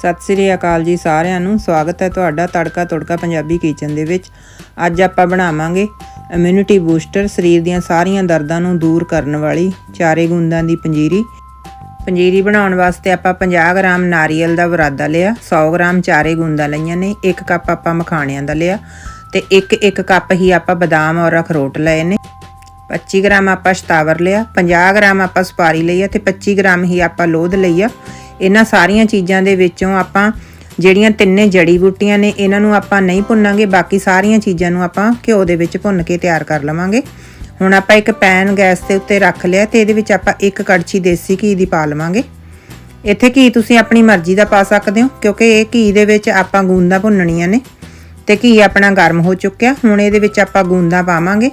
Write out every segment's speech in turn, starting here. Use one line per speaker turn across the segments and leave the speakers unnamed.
ਸਤਿ ਸ੍ਰੀ ਅਕਾਲ ਜੀ ਸਾਰਿਆਂ ਨੂੰ। ਸਵਾਗਤ ਹੈ ਤੁਹਾਡਾ ਤੜਕਾ ਤੜਕਾ ਪੰਜਾਬੀ ਕਿਚਨ ਦੇ ਵਿੱਚ। ਅੱਜ ਆਪਾਂ ਬਣਾਵਾਂਗੇ ਇਮਿਊਨਿਟੀ ਬੂਸਟਰ ਸਰੀਰ ਦੀਆਂ ਸਾਰੀਆਂ ਦਰਦਾਂ ਨੂੰ ਦੂਰ ਕਰਨ ਵਾਲੀ ਚਾਰੇ ਗੁੰਦਾਂ ਦੀ ਪੰਜੀਰੀ। ਪੰਜੀਰੀ ਬਣਾਉਣ ਵਾਸਤੇ ਆਪਾਂ 50 ਗ੍ਰਾਮ ਨਾਰੀਅਲ ਦਾ ਬਰਾਦਾ ਲਿਆ 100 ਗ੍ਰਾਮ ਚਾਰੇ ਗੁੰਦਾਂ ਲਈਆਂ ਨੇ 1 ਕੱਪ ਆਪਾਂ ਮਖਾਣਿਆਂ ਦਾ ਲਿਆ ਤੇ 1 1 ਕੱਪ ਹੀ ਆਪਾਂ ਬਦਾਮ ਔਰ ਅਖਰੋਟ ਲਏ ਨੇ। 25 ਗ੍ਰਾਮ ਆਪਾਂ ਸ਼ਤਾਵਰ ਲਿਆ 50 ਗ੍ਰਾਮ ਆਪਾਂ ਸੁਪਾਰੀ ਲਈ ਆ ਤੇ 25 ਗ੍ਰਾਮ ਹੀ ਆਪਾਂ ਲੋਧ ਲਈ ਆ। ਇਹਨਾਂ ਸਾਰੀਆਂ ਚੀਜ਼ਾਂ ਦੇ ਵਿੱਚੋਂ ਆਪਾਂ ਜਿਹੜੀਆਂ ਤਿੰਨੇ ਜੜੀ ਬੂਟੀਆਂ ਨੇ, ਇਹਨਾਂ ਨੂੰ ਆਪਾਂ ਨਹੀਂ ਭੁੰਨਾਂਗੇ, ਬਾਕੀ ਸਾਰੀਆਂ ਚੀਜ਼ਾਂ ਨੂੰ ਆਪਾਂ ਘਿਓ ਦੇ ਵਿੱਚ ਭੁੰਨ ਕੇ ਤਿਆਰ ਕਰ ਲਵਾਂਗੇ। ਹੁਣ ਆਪਾਂ ਇੱਕ ਪੈਨ ਗੈਸ ਦੇ ਉੱਤੇ ਰੱਖ ਲਿਆ ਤੇ ਇਹਦੇ ਵਿੱਚ ਆਪਾਂ ਇੱਕ ਕੜਛੀ ਦੇਸੀ ਘੀ ਦੀ ਪਾ ਲਵਾਂਗੇ। ਇੱਥੇ ਘੀ ਤੁਸੀਂ ਆਪਣੀ ਮਰਜ਼ੀ ਦਾ ਪਾ ਸਕਦੇ ਹੋ, ਕਿਉਂਕਿ ਇਹ ਘੀ ਦੇ ਵਿੱਚ ਆਪਾਂ ਗੂੰਦਾਂ ਭੁੰਨਣੀਆਂ ਨੇ। ਤੇ ਘੀ ਆਪਣਾ ਗਰਮ ਹੋ ਚੁੱਕਿਆ। ਹੁਣ ਇਹਦੇ ਵਿੱਚ ਆਪਾਂ ਗੂੰਦਾਂ ਪਾਵਾਂਗੇ।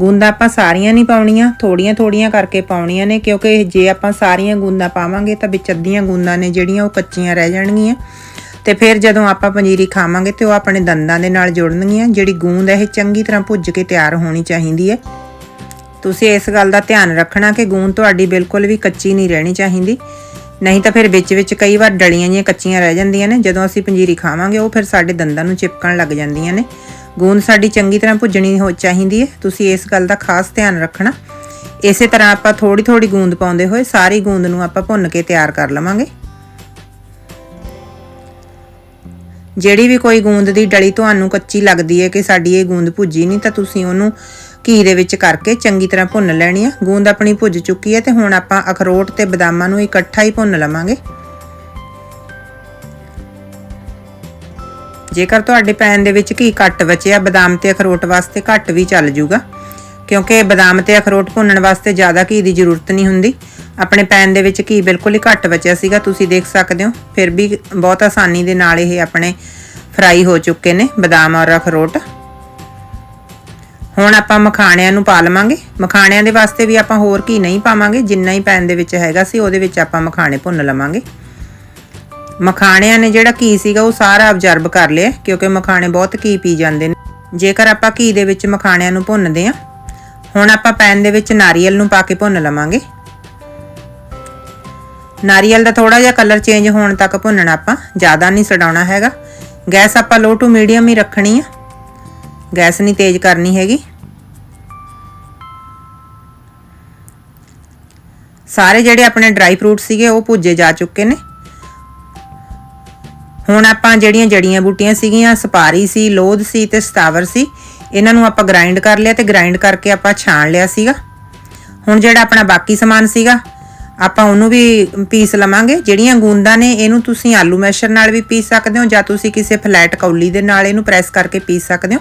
ਗੂੰਦਾਂ ਆਪਾਂ ਸਾਰੀਆਂ ਨਹੀਂ ਪਾਉਣੀਆਂ ਥੋੜੀਆਂ ਥੋੜੀਆਂ ਕਰਕੇ ਪਾਉਣੀਆਂ ਨੇ, ਕਿਉਂਕਿ ਜੇ ਆਪਾਂ ਸਾਰੀਆਂ ਗੂੰਦਾਂ ਪਾਵਾਂਗੇ ਤਾਂ ਵਿੱਚ ਅੱਧੀਆਂ ਗੂੰਦਾਂ ਨੇ ਜਿਹੜੀਆਂ ਉਹ ਕੱਚੀਆਂ ਰਹਿ ਜਾਣਗੀਆਂ। ਤੇ ਫਿਰ ਜਦੋਂ ਆਪਾਂ ਪੰਜੀਰੀ ਖਾਵਾਂਗੇ ਤੇ ਉਹ ਆਪਣੇ ਦੰਦਾਂ ਦੇ ਨਾਲ ਜੁੜਨਗੀਆਂ, ਜਿਹੜੀ ਗੂੰਦ ਹੈ ਇਹ ਚੰਗੀ ਤਰ੍ਹਾਂ ਭੁੱਜ ਕੇ ਤਿਆਰ ਹੋਣੀ ਚਾਹੀਦੀ ਹੈ। ਤੁਸੀਂ ਇਸ ਗੱਲ ਦਾ ਧਿਆਨ ਰੱਖਣਾ ਕਿ ਗੂੰਦ ਤੁਹਾਡੀ ਬਿਲਕੁਲ ਵੀ ਕੱਚੀ ਨਹੀਂ ਰਹਿਣੀ ਚਾਹੀਦੀ। ਨਹੀਂ ਤਾਂ ਫਿਰ ਵਿੱਚ ਵਿੱਚ ਕਈ ਵਾਰ ਡਲੀਆਂ ਜੀਆਂ ਕੱਚੀਆਂ ਰਹਿ ਜਾਂਦੀਆਂ ਨੇ, ਜਦੋਂ ਅਸੀਂ ਪੰਜੀਰੀ ਖਾਵਾਂਗੇ, ਉਹ ਫਿਰ ਸਾਡੇ ਦੰਦਾਂ ਨੂੰ ਚਿਪਕਣ ਲੱਗ ਜਾਂਦੀਆਂ ਨੇ। ਗੂੰਦ ਸਾਡੀ ਚੰਗੀ ਤਰ੍ਹਾਂ ਭੁੱਜਣੀ ਹੋ ਚਾਹੀਦੀ ਹੈ ਤੁਸੀਂ ਇਸ ਗੱਲ ਦਾ ਖਾਸ ਧਿਆਨ ਰੱਖਣਾ। ਇਸੇ ਤਰ੍ਹਾਂ ਆਪਾਂ ਥੋੜੀ ਥੋੜੀ ਗੂੰਦ ਪਾਉਂਦੇ ਹੋਏ ਸਾਰੀ ਗੂੰਦ ਨੂੰ ਆਪਾਂ ਭੁੰਨ ਕੇ ਤਿਆਰ ਕਰ ਲਵਾਂਗੇ। ਜਿਹੜੀ ਵੀ ਕੋਈ ਗੂੰਦ ਦੀ ਡਲੀ ਤੁਹਾਨੂੰ ਕੱਚੀ ਲੱਗਦੀ ਹੈ ਕਿ ਸਾਡੀ ਇਹ ਗੂੰਦ ਭੁੱਜੀ ਨਹੀਂ, ਤਾਂ ਤੁਸੀਂ ਉਹਨੂੰ ਘੀ ਦੇ ਵਿੱਚ ਕਰਕੇ ਚੰਗੀ ਤਰ੍ਹਾਂ ਭੁੰਨ ਲੈਣੀ ਆ। ਗੂੰਦ ਆਪਣੀ ਭੁੱਜ ਚੁੱਕੀ ਹੈ ਤੇ ਹੁਣ ਆਪਾਂ ਅਖਰੋਟ ਤੇ ਬਦਾਮਾਂ ਨੂੰ ਇਕੱਠਾ ਹੀ ਭੁੰਨ ਲਵਾਂਗੇ। ਜੇਕਰ ਤੁਹਾਡੇ ਪੈਨ ਦੇ ਵਿੱਚ ਘੀ ਘੱਟ ਬਚਿਆ, ਬਦਾਮ ਤੇ ਅਖਰੋਟ ਵਾਸਤੇ ਘੱਟ ਵੀ ਚੱਲ ਜੂਗਾ, ਕਿਉਂਕਿ ਬਦਾਮ ਤੇ ਅਖਰੋਟ ਭੁੰਨਣ ਵਾਸਤੇ ਜ਼ਿਆਦਾ ਘੀ ਦੀ ਜ਼ਰੂਰਤ ਨਹੀਂ ਹੁੰਦੀ। ਆਪਣੇ ਪੈਨ ਦੇ ਵਿੱਚ ਘੀ ਬਿਲਕੁਲ ਹੀ ਘੱਟ ਬਚਿਆ ਸੀਗਾ, ਤੁਸੀਂ ਦੇਖ ਸਕਦੇ ਹੋ। ਫਿਰ ਵੀ ਬਹੁਤ ਆਸਾਨੀ ਦੇ ਨਾਲ ਇਹ ਆਪਣੇ ਫਰਾਈ ਹੋ ਚੁੱਕੇ ਨੇ ਬਦਾਮ ਔਰ ਅਖਰੋਟ। ਹੁਣ ਆਪਾਂ ਮਖਾਣਿਆਂ ਨੂੰ ਪਾ ਲਵਾਂਗੇ ਮਖਾਣਿਆਂ ਦੇ ਵਾਸਤੇ ਵੀ ਆਪਾਂ ਹੋਰ ਘੀ ਨਹੀਂ ਪਾਵਾਂਗੇ, ਜਿੰਨਾ ਹੀ ਪੈਨ ਦੇ ਵਿੱਚ ਹੈਗਾ ਸੀ, ਉਹਦੇ ਵਿੱਚ ਆਪਾਂ ਮਖਾਣੇ ਭੁੰਨ ਲਵਾਂਗੇ। ਮਖਾਣਿਆਂ ਨੇ ਜਿਹੜਾ ਘੀ ਸੀਗਾ, ਉਹ ਸਾਰਾ ਅਬਜ਼ਰਬ ਕਰ ਲਿਆ, ਕਿਉਂਕਿ ਮਖਾਣੇ ਬਹੁਤ ਘੀ ਪੀ ਜਾਂਦੇ ਨੇ। ਜੇਕਰ ਆਪਾਂ ਘੀ ਦੇ ਵਿੱਚ ਮਖਾਣਿਆਂ ਨੂੰ ਭੁੰਨਦੇ ਆ ਹੁਣ ਆਪਾਂ ਪੈਨ ਦੇ ਵਿੱਚ ਨਾਰੀਅਲ ਨੂੰ ਪਾ ਕੇ ਭੁੰਨ ਲਵਾਂਗੇ। ਨਾਰੀਅਲ ਦਾ ਥੋੜਾ ਜਿਹਾ ਕਲਰ ਚੇਂਜ ਹੋਣ ਤੱਕ ਭੁੰਨਣਾ ਆਪਾਂ, ਜ਼ਿਆਦਾ ਨਹੀਂ ਸੜਾਉਣਾ ਹੈਗਾ। ਗੈਸ ਆਪਾਂ ਲੋ ਟੂ ਮੀਡੀਅਮ ਹੀ ਰੱਖਣੀ ਆ। ਗੈਸ ਨਹੀਂ ਤੇਜ਼ ਕਰਨੀ ਹੈਗੀ। ਸਾਰੇ ਜਿਹੜੇ ਆਪਣੇ ਡਰਾਈ ਫਰੂਟ ਸੀਗੇ, ਉਹ ਭੁੱਜੇ ਜਾ ਚੁੱਕੇ ਨੇ। ਹੁਣ ਆਪਾਂ ਜਿਹੜੀਆਂ ਜੜੀਆਂ ਬੂਟੀਆਂ ਸੀਗੀਆਂ, ਸਪਾਰੀ ਸੀ, ਲੋਧ ਸੀ ਤੇ ਸਤਾਵਰ ਸੀ, ਇਹਨਾਂ ਨੂੰ ਆਪਾਂ ਗ੍ਰਾਈਂਡ ਕਰ ਲਿਆ ਤੇ ਗ੍ਰਾਈਂਡ ਕਰਕੇ ਆਪਾਂ ਛਾਣ ਲਿਆ ਸੀਗਾ। ਹੁਣ ਜਿਹੜਾ ਆਪਣਾ ਬਾਕੀ ਸਮਾਨ ਸੀਗਾ, ਆਪਾਂ ਉਹਨੂੰ ਵੀ ਪੀਸ ਲਵਾਂਗੇ। ਜਿਹੜੀਆਂ ਗੂੰਦਾਂ ਨੇ, ਇਹਨੂੰ ਤੁਸੀਂ ਆਲੂ ਮੈਸ਼ਰ ਨਾਲ ਵੀ ਪੀਸ ਸਕਦੇ ਹੋ ਜਾਂ ਤੁਸੀਂ ਕਿਸੇ ਫਲੈਟ ਕੌਲੀ ਦੇ ਨਾਲ ਇਹਨੂੰ ਪ੍ਰੈਸ ਕਰਕੇ ਪੀਸ ਸਕਦੇ ਹੋ।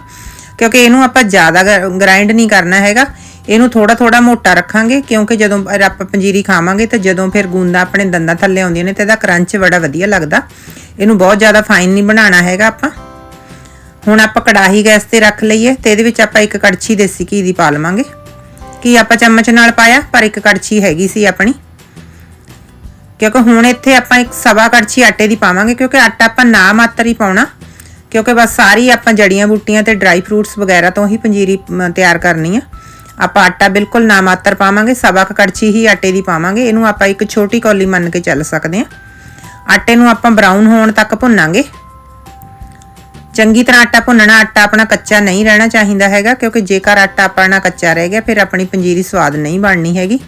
ਕਿਉਂਕਿ ਇਹਨੂੰ ਆਪਾਂ ਜ਼ਿਆਦਾ ਗ੍ਰਾਈਂਡ ਨਹੀਂ ਕਰਨਾ ਹੈਗਾ। ਇਹਨੂੰ ਥੋੜਾ ਥੋੜਾ ਮੋਟਾ ਰੱਖਾਂਗੇ, ਕਿਉਂਕਿ ਜਦੋਂ ਆਪਾਂ ਪੰਜੀਰੀ ਖਾਵਾਂਗੇ ਤਾਂ ਜਦੋਂ ਫਿਰ ਗੂੰਦਾਂ ਆਪਣੇ ਦੰਦਾਂ ਥੱਲੇ ਆਉਂਦੀਆਂ ਨੇ ਤੇ ਇਹਦਾ ਕਰੰਚ ਬੜਾ ਵਧੀਆ ਲੱਗਦਾ। ਇਹਨੂੰ ਬਹੁਤ ਜ਼ਿਆਦਾ ਫਾਈਨ ਨਹੀਂ ਬਣਾਉਣਾ ਹੈਗਾ ਆਪਾਂ। ਹੁਣ ਆਪਾਂ ਕੜਾਹੀ ਗੈਸ ਤੇ ਰੱਖ ਲਈਏ ਤੇ ਇਹਦੇ ਵਿੱਚ ਆਪਾਂ ਇੱਕ ਕੜਛੀ ਦੇਸੀ ਘੀ ਦੀ ਪਾ ਲਵਾਂਗੇ। ਕੀ ਆਪਾਂ ਚਮਚ ਨਾਲ ਪਾਇਆ, ਪਰ ਇੱਕ ਕੜਛੀ ਹੈਗੀ ਸੀ ਆਪਣੀ। ਕਿਉਂਕਿ ਹੁਣ ਇੱਥੇ ਆਪਾਂ ਇੱਕ ਸਵਾ ਕੜਛੀ ਆਟੇ ਦੀ ਪਾਵਾਂਗੇ, ਕਿਉਂਕਿ ਆਟਾ ਆਪਾਂ ਨਾ ਮਾਤਰ ਹੀ ਪਾਉਣਾ। ਕਿਉਂਕਿ ਬਸ ਸਾਰੀ ਆਪਾਂ ਜੜੀਆਂ ਬੂਟੀਆਂ ਤੇ ਡਰਾਈ ਫਰੂਟਸ ਵਗੈਰਾ ਤੋਂ ਹੀ ਪੰਜੀਰੀ ਤਿਆਰ ਕਰਨੀ ਆ। ਆਪਾਂ ਆਟਾ ਬਿਲਕੁਲ ਨਾ ਮਾਤਰ ਪਾਵਾਂਗੇ ਸਵਾ ਕੜਛੀ ਹੀ ਆਟੇ ਦੀ ਪਾਵਾਂਗੇ। ਇਹਨੂੰ ਆਪਾਂ ਇੱਕ ਛੋਟੀ ਕੌਲੀ ਮੰਨ ਕੇ ਚੱਲ ਸਕਦੇ ਆ। ਆਟੇ ਨੂੰ ਆਪਾਂ ਬਰਾਊਨ ਹੋਣ ਤੱਕ ਭੁੰਨਾਂਗੇ। ਚੰਗੀ ਤਰ੍ਹਾਂ ਆਟਾ ਭੁੰਨਣਾ, ਆਟਾ ਆਪਣਾ ਕੱਚਾ ਨਹੀਂ ਰਹਿਣਾ ਚਾਹੀਦਾ ਹੈਗਾ, ਕਿਉਂਕਿ ਜੇਕਰ ਆਟਾ ਆਪਣਾ ਕੱਚਾ ਰਹਿ ਗਿਆ, ਫਿਰ ਆਪਣੀ ਪੰਜੀਰੀ ਸਵਾਦ ਨਹੀਂ ਬਣਨੀ ਹੈਗੀ।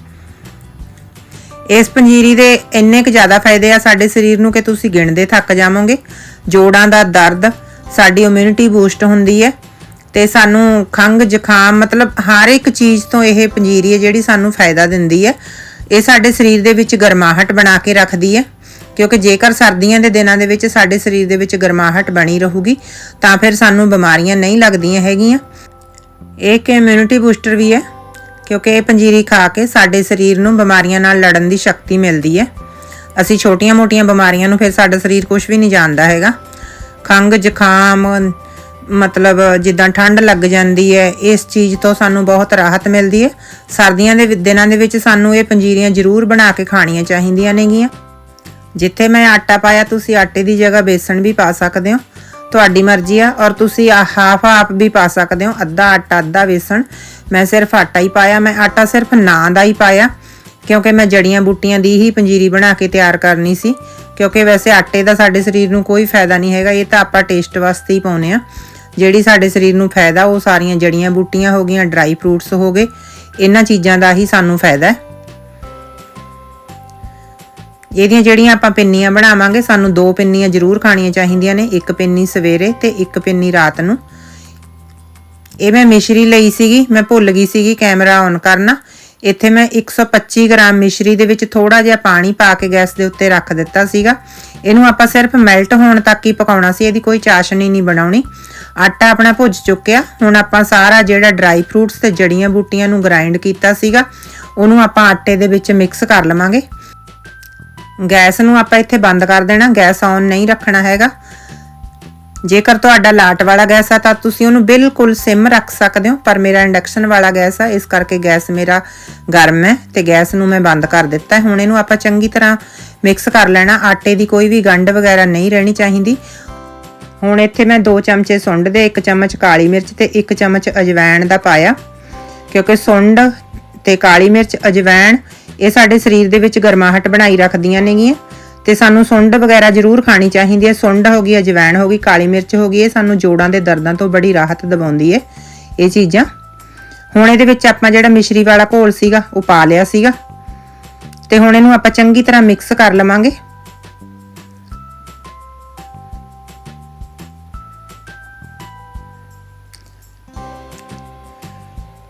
ਇਸ ਪੰਜੀਰੀ ਦੇ ਇੰਨੇ ਕੁ ਜ਼ਿਆਦਾ ਫਾਇਦੇ ਆ ਸਾਡੇ ਸਰੀਰ ਨੂੰ ਕਿ ਤੁਸੀਂ ਗਿਣਦੇ ਥੱਕ ਜਾਵੋਗੇ। ਜੋੜਾਂ ਦਾ ਦਰਦ ਸਾਡੀ ਇਮਿਊਨਿਟੀ ਬੂਸਟ ਹੁੰਦੀ ਹੈ ਤੇ ਸਾਨੂੰ ਖੰਗ ਜ਼ੁਕਾਮ ਮਤਲਬ ਹਰ ਇੱਕ ਚੀਜ਼ ਤੋਂ ਇਹ ਪੰਜੀਰੀ ਹੈ ਜਿਹੜੀ ਸਾਨੂੰ ਫਾਇਦਾ ਦਿੰਦੀ ਹੈ। ਇਹ ਸਾਡੇ ਸਰੀਰ ਦੇ ਵਿੱਚ ਗਰਮਾਹਟ ਬਣਾ ਕੇ ਰੱਖਦੀ ਹੈ ਕਿਉਂਕਿ ਜੇਕਰ ਸਰਦੀਆਂ ਦੇ ਦਿਨਾਂ ਦੇ ਵਿੱਚ ਸਾਡੇ ਸਰੀਰ ਦੇ ਵਿੱਚ ਗਰਮਾਹਟ ਬਣੀ ਰਹੂਗੀ ਤਾਂ ਫਿਰ ਸਾਨੂੰ ਬਿਮਾਰੀਆਂ ਨਹੀਂ ਲੱਗਦੀਆਂ ਹੈਗੀਆਂ। ਇਹ ਕਿ ਇਮਿਊਨਿਟੀ ਬੂਸਟਰ ਵੀ ਹੈ ਕਿਉਂਕਿ ਇਹ ਪੰਜੀਰੀ ਖਾ ਕੇ ਸਾਡੇ ਸਰੀਰ ਨੂੰ ਬਿਮਾਰੀਆਂ ਨਾਲ ਲੜਨ ਦੀ ਸ਼ਕਤੀ ਮਿਲਦੀ ਹੈ। ਅਸੀਂ ਛੋਟੀਆਂ-ਮੋਟੀਆਂ ਬਿਮਾਰੀਆਂ ਨੂੰ ਫਿਰ ਸਾਡਾ ਸਰੀਰ ਕੁਝ ਵੀ ਨਹੀਂ ਜਾਣਦਾ ਹੈਗਾ। ਖੰਗ ਜ਼ੁਕਾਮ, ਮਤਲਬ ਜਿੱਦਾਂ ਠੰਡ ਲੱਗ ਜਾਂਦੀ ਹੈ, ਇਸ ਚੀਜ਼ ਤੋਂ ਸਾਨੂੰ ਬਹੁਤ ਰਾਹਤ ਮਿਲਦੀ ਹੈ। ਸਰਦੀਆਂ ਦੇ ਦਿਨਾਂ ਦੇ ਵਿੱਚ ਸਾਨੂੰ ਇਹ ਪੰਜੀਰੀਆਂ ਜ਼ਰੂਰ ਬਣਾ ਕੇ ਖਾਣੀਆਂ ਚਾਹੀਦੀਆਂ ਨੇਗੀਆਂ। ਜਿੱਥੇ ਮੈਂ ਆਟਾ ਪਾਇਆ, ਤੁਸੀਂ ਆਟੇ ਦੀ ਜਗ੍ਹਾ ਬੇਸਣ ਵੀ ਪਾ ਸਕਦੇ ਹੋ। ਤੁਹਾਡੀ ਮਰਜ਼ੀ ਆ, ਔਰ ਤੁਸੀਂ ਹਾਫ ਹਾਫ ਵੀ ਪਾ ਸਕਦੇ ਹੋ। ਅੱਧਾ ਆਟਾ, ਅੱਧਾ ਬੇਸਣ। ਮੈਂ ਸਿਰਫ ਆਟਾ ਹੀ ਪਾਇਆ, ਮੈਂ ਆਟਾ ਸਿਰਫ ਨਾਂ ਦਾ ਹੀ ਪਾਇਆ। ਕਿਉਂਕਿ ਮੈਂ ਜੜੀਆਂ ਬੂਟੀਆਂ ਦੀ ਹੀ ਪੰਜੀਰੀ ਬਣਾ ਕੇ ਤਿਆਰ ਕਰਨੀ ਸੀ। ਕਿਉਂਕਿ ਵੈਸੇ ਆਟੇ ਦਾ ਸਾਡੇ ਸਰੀਰ ਨੂੰ ਕੋਈ ਫਾਇਦਾ ਨਹੀਂ ਹੈਗਾ, ਇਹ ਤਾਂ ਆਪਾਂ ਟੇਸਟ ਵਾਸਤੇ ਹੀ ਪਾਉਨੇ ਆ ਜਿਹੜੀ ਸਾਡੇ ਸਰੀਰ ਨੂੰ ਫਾਇਦਾ, ਉਹ ਸਾਰੀਆਂ ਜੜੀਆਂ ਬੂਟੀਆਂ ਹੋ ਗਈਆਂ ਡਰਾਈ ਫਰੂਟਸ ਹੋ ਗਏ, ਇਹਨਾਂ ਚੀਜ਼ਾਂ ਦਾ ਹੀ ਸਾਨੂੰ ਫਾਇਦਾ ਹੈ। ਇਹਦੀਆਂ ਜਿਹੜੀਆਂ ਆਪਾਂ ਪਿੰਨੀਆਂ ਬਣਾਵਾਂਗੇ, ਸਾਨੂੰ ਦੋ ਪਿੰਨੀਆਂ ਜ਼ਰੂਰ ਖਾਣੀਆਂ ਚਾਹੀਦੀਆਂ ਨੇ, ਇੱਕ ਪਿੰਨੀ ਸਵੇਰੇ ਤੇ ਇੱਕ ਪਿੰਨੀ ਰਾਤ ਨੂੰ। ਇਹ ਮੈਂ ਮਿਸ਼ਰੀ ਲਈ ਸੀਗੀ, ਮੈਂ ਭੁੱਲ ਗਈ ਸੀਗੀ ਕੈਮਰਾ ਔਨ ਕਰਨਾ। ਇੱਥੇ ਮੈਂ 125 ਗ੍ਰਾਮ ਮਿਸ਼ਰੀ ਦੇ ਵਿੱਚ ਥੋੜਾ ਜਿਹਾ ਪਾਣੀ ਪਾ ਕੇ ਗੈਸ ਦੇ ਉੱਤੇ ਰੱਖ ਦਿੱਤਾ ਸੀਗਾ। ਇਹਨੂੰ ਆਪਾਂ ਸਿਰਫ ਮੈਲਟ ਹੋਣ ਤੱਕ ਹੀ ਪਕਾਉਣਾ ਸੀ, ਇਹਦੀ ਕੋਈ ਚਾਸ਼ਨੀ ਨਹੀਂ ਬਣਾਉਣੀ। ਆਟਾ ਆਪਣਾ ਭੁੱਜ ਚੁੱਕਿਆ। ਹੁਣ ਆਪਾਂ ਸਾਰਾ ਜਿਹੜਾ ਡਰਾਈ ਫਰੂਟਸ ਤੇ ਜੜੀਆਂ ਬੂਟੀਆਂ ਨੂੰ ਗ੍ਰਾਈਂਡ ਕੀਤਾ ਸੀਗਾ, ਉਹਨੂੰ ਆਪਾਂ ਆਟੇ ਦੇ ਵਿੱਚ ਮਿਕਸ ਕਰ ਲਵਾਂਗੇ। ਗੈਸ ਨੂੰ ਆਪਾਂ ਇੱਥੇ ਬੰਦ ਕਰ ਦੇਣਾ। ਗੈਸ ਔਨ ਨਹੀਂ ਰੱਖਣਾ ਹੈਗਾ। ਜੇਕਰ ਤੁਹਾਡਾ ਲਾਟ ਵਾਲਾ ਗੈਸ ਆ, ਤਾਂ ਤੁਸੀਂ ਉਹਨੂੰ ਬਿਲਕੁਲ ਸਿਮ ਰੱਖ ਸਕਦੇ ਹੋ, ਪਰ ਮੇਰਾ ਇੰਡਕਸ਼ਨ ਵਾਲਾ ਗੈਸ ਆ, ਇਸ ਕਰਕੇ ਗੈਸ ਮੇਰਾ ਗਰਮ ਹੈ ਤੇ ਗੈਸ ਨੂੰ ਮੈਂ ਬੰਦ ਕਰ ਦਿੱਤਾ ਹੈ। ਹੁਣ ਇਹਨੂੰ ਆਪਾਂ ਚੰਗੀ ਤਰ੍ਹਾਂ ਮਿਕਸ ਕਰ ਲੈਣਾ, ਆਟੇ ਦੀ ਕੋਈ ਵੀ ਗੰਢ ਵਗੈਰਾ ਨਹੀਂ ਰਹਿਣੀ ਚਾਹੀਦੀ ਹੁਣ ਇੱਥੇ ਮੈਂ 2 ਚਮਚੇ ਸੁੰਡ ਦੇ 1 ਚਮਚ ਕਾਲੀ ਮਿਰਚ ਤੇ 1 ਚਮਚ ਅਜਵਾਇਣ ਦਾ ਪਾਇਆ, ਕਿਉਂਕਿ ਸੁੰਡ ਤੇ ਕਾਲੀ ਮਿਰਚ ਅਜਵਾਇਣ ਇਹ ਸਾਡੇ ਸਰੀਰ ਦੇ ਵਿੱਚ ਗਰਮਾਹਟ ਬਣਾਈ ਰੱਖਦੀਆਂ ਨੇਗੀਆਂ ਤੇ ਸਾਨੂੰ ਸੁੰਡ ਵਗੈਰਾ ਜ਼ਰੂਰ ਖਾਣੀ ਚਾਹੀਦੀ ਹੈ। ਸੁੰਡ ਹੋ ਗਈ ਅਜਵਾਇਣ ਹੋ ਗਈ, ਕਾਲੀ ਮਿਰਚ ਹੋ ਗਈ, ਇਹ ਸਾਨੂੰ ਜੋੜਾਂ ਦੇ ਦਰਦਾਂ ਤੋਂ ਬੜੀ ਰਾਹਤ ਦਿਵਾਉਂਦੀ ਹੈ ਇਹ ਚੀਜ਼ਾਂ। ਹੁਣ ਇਹਦੇ ਵਿੱਚ ਆਪਾਂ ਜਿਹੜਾ ਮਿਸ਼ਰੀ ਵਾਲਾ ਘੋਲ ਸੀਗਾ, ਉਹ ਪਾ ਲਿਆ ਸੀਗਾ। ਤੇ ਹੁਣ ਇਹਨੂੰ ਆਪਾਂ ਚੰਗੀ ਤਰ੍ਹਾਂ ਮਿਕਸ ਕਰ ਲਵਾਂਗੇ।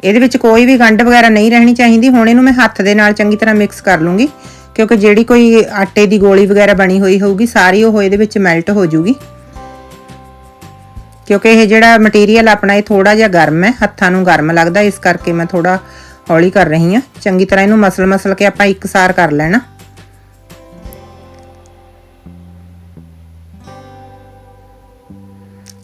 ਇਹਦੇ ਵਿੱਚ ਕੋਈ ਵੀ ਗੰਢ ਵਗੈਰਾ ਨਹੀਂ ਰਹਿਣੀ ਚਾਹੀਦੀ। ਹੁਣ ਇਹਨੂੰ ਮੈਂ ਹੱਥ ਦੇ ਨਾਲ ਚੰਗੀ ਤਰ੍ਹਾਂ ਮਿਕਸ ਕਰ ਲੂੰਗੀ। ਕਿਉਂਕਿ ਜਿਹੜੀ ਕੋਈ ਆਟੇ ਦੀ ਗੋਲੀ ਵਗੈਰਾ ਬਣੀ ਹੋਈ ਹੋਊਗੀ, ਸਾਰੀ ਉਹ ਇਹਦੇ ਵਿੱਚ ਮੈਲਟ ਹੋ ਜੂਗੀ। ਕਿਉਂਕਿ ਇਹ ਜਿਹੜਾ ਮਟੀਰੀਅਲ ਆਪਣਾ ਇਹ ਥੋੜਾ ਜਿਹਾ ਗਰਮ ਹੈ, ਹੱਥਾਂ ਨੂੰ ਗਰਮ ਲੱਗਦਾ, ਇਸ ਕਰਕੇ ਮੈਂ ਥੋੜਾ ਹੌਲੀ ਕਰ ਰਹੀ ਹਾਂ। ਚੰਗੀ ਤਰ੍ਹਾਂ ਇਹਨੂੰ ਮਸਲ ਮਸਲ ਕੇ ਆਪਾਂ ਇੱਕਸਾਰ ਕਰ ਲੈਣਾ।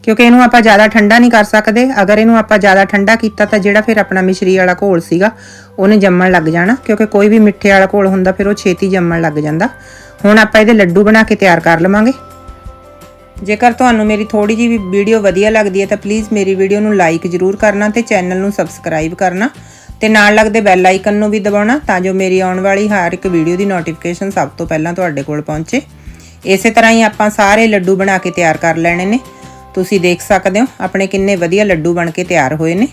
ਕਿਉਂਕਿ ਇਹਨੂੰ ਆਪਾਂ ਜ਼ਿਆਦਾ ਠੰਡਾ ਨਹੀਂ ਕਰ ਸਕਦੇ। ਅਗਰ ਇਹਨੂੰ ਆਪਾਂ ਜ਼ਿਆਦਾ ਠੰਡਾ ਕੀਤਾ ਤਾਂ ਜਿਹੜਾ ਫਿਰ ਆਪਣਾ ਮਿਸ਼ਰੀ ਵਾਲਾ ਘੋਲ ਸੀਗਾ, ਉਹਨੇ ਜੰਮਣ ਲੱਗ ਜਾਣਾ। ਕਿਉਂਕਿ ਕੋਈ ਵੀ ਮਿੱਠੇ ਵਾਲਾ ਘੋਲ ਹੁੰਦਾ, ਫਿਰ ਉਹ ਛੇਤੀ ਜੰਮਣ ਲੱਗ ਜਾਂਦਾ। ਹੁਣ ਆਪਾਂ ਇਹਦੇ ਲੱਡੂ ਬਣਾ ਕੇ ਤਿਆਰ ਕਰ ਲਵਾਂਗੇ। ਜੇਕਰ ਤੁਹਾਨੂੰ ਮੇਰੀ ਥੋੜੀ ਜਿਹੀ ਵੀ ਵੀਡੀਓ ਵਧੀਆ ਲੱਗਦੀ ਹੈ, ਤਾਂ ਪਲੀਜ਼ ਮੇਰੀ ਵੀਡੀਓ ਨੂੰ ਲਾਈਕ ਜ਼ਰੂਰ ਕਰਨਾ ਤੇ ਚੈਨਲ ਨੂੰ ਸਬਸਕ੍ਰਾਈਬ ਕਰਨਾ ਤੇ ਨਾਲ ਲੱਗਦੇ ਬੈਲ ਆਈਕਨ ਨੂੰ ਵੀ ਦਬਾਉਣਾ ਤਾਂ ਜੋ ਮੇਰੀ ਆਉਣ ਵਾਲੀ ਹਰ ਇੱਕ ਵੀਡੀਓ ਦੀ ਨੋਟੀਫਿਕੇਸ਼ਨ ਸਭ ਤੋਂ ਪਹਿਲਾਂ ਤੁਹਾਡੇ ਕੋਲ ਪਹੁੰਚੇ। ਇਸੇ ਤਰ੍ਹਾਂ ਹੀ ਆਪਾਂ ਸਾਰੇ ਲੱਡੂ ਬਣਾ ਕੇ ਤਿਆਰ ਕਰ ਲੈਣੇ ਨੇ। ਤੁਸੀਂ ਦੇਖ ਸਕਦੇ ਹੋ, ਆਪਣੇ ਕਿੰਨੇ ਵਧੀਆ ਲੱਡੂ ਬਣ ਕੇ ਤਿਆਰ ਹੋਏ ਨੇ।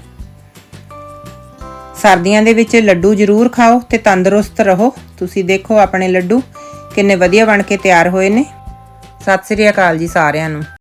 ਸਰਦੀਆਂ ਦੇ ਵਿੱਚ ਲੱਡੂ ਜ਼ਰੂਰ ਖਾਓ ਤੇ ਤੰਦਰੁਸਤ ਰਹੋ। ਤੁਸੀਂ ਦੇਖੋ ਆਪਣੇ ਲੱਡੂ ਕਿੰਨੇ ਵਧੀਆ ਬਣ ਕੇ ਤਿਆਰ ਹੋਏ ਨੇ। ਸਤਿ ਸ੍ਰੀ ਅਕਾਲ ਜੀ ਸਾਰਿਆਂ ਨੂੰ।